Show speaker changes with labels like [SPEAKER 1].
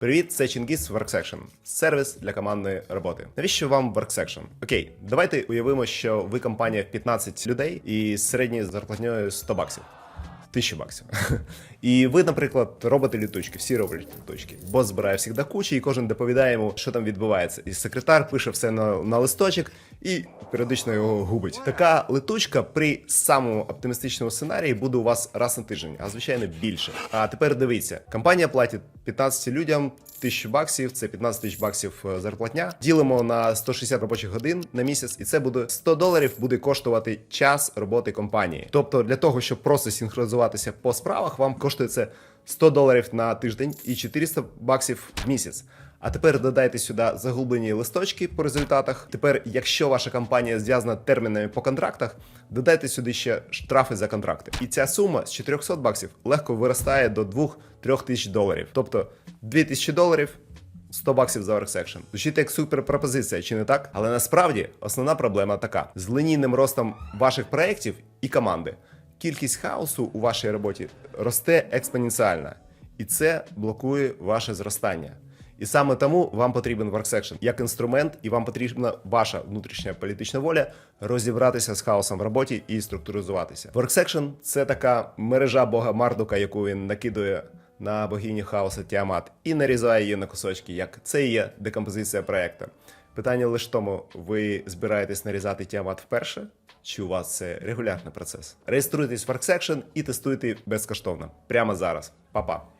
[SPEAKER 1] Привіт, це Чингіс WorkSection. сервіс для командної роботи. Навіщо вам WorkSection? Окей, давайте уявимо, що ви компанія в 15 людей і середньою зарплатньою 100 баксів. Тисячу баксів. І ви, наприклад, робите літучки, всі роблять літучки. Бос збирає всіх кучі, і кожен доповідає йому, що там відбувається. І секретар пише все на, на листочок і періодично його губить. Така летучка при самому оптимістичному сценарії буде у вас раз на тиждень, а звичайно більше. А тепер дивіться: компанія платить 15 людям. Тисячу баксів, це 15 тисяч баксів е, зарплатня. Ділимо на 160 робочих годин на місяць, і це буде 100 доларів буде коштувати час роботи компанії. Тобто, для того, щоб просто синхронізуватися по справах, вам коштує це 100 доларів на тиждень і 400 баксів в місяць. А тепер додайте сюди заглублені листочки по результатах. Тепер, якщо ваша компанія зв'язана термінами по контрактах, додайте сюди ще штрафи за контракти. І ця сума з 400 баксів легко виростає до 2-3 тисяч доларів. Тобто 2000 доларів. 100 баксів за WorkSection. Звучить як супер пропозиція, чи не так? Але насправді основна проблема така: з лінійним ростом ваших проєктів і команди. Кількість хаосу у вашій роботі росте експоненціально, і це блокує ваше зростання. І саме тому вам потрібен WorkSection як інструмент, і вам потрібна ваша внутрішня політична воля розібратися з хаосом в роботі і структуризуватися. WorkSection – це така мережа бога Мардука, яку він накидує на богиню хаоса Тіамат і нарізає її на кусочки, як це є декомпозиція проекту. Питання лише тому, ви збираєтесь нарізати Тіамат вперше, чи у вас це регулярний процес? Реєструйтесь в WorkSection і тестуйте безкоштовно прямо зараз. Па-па!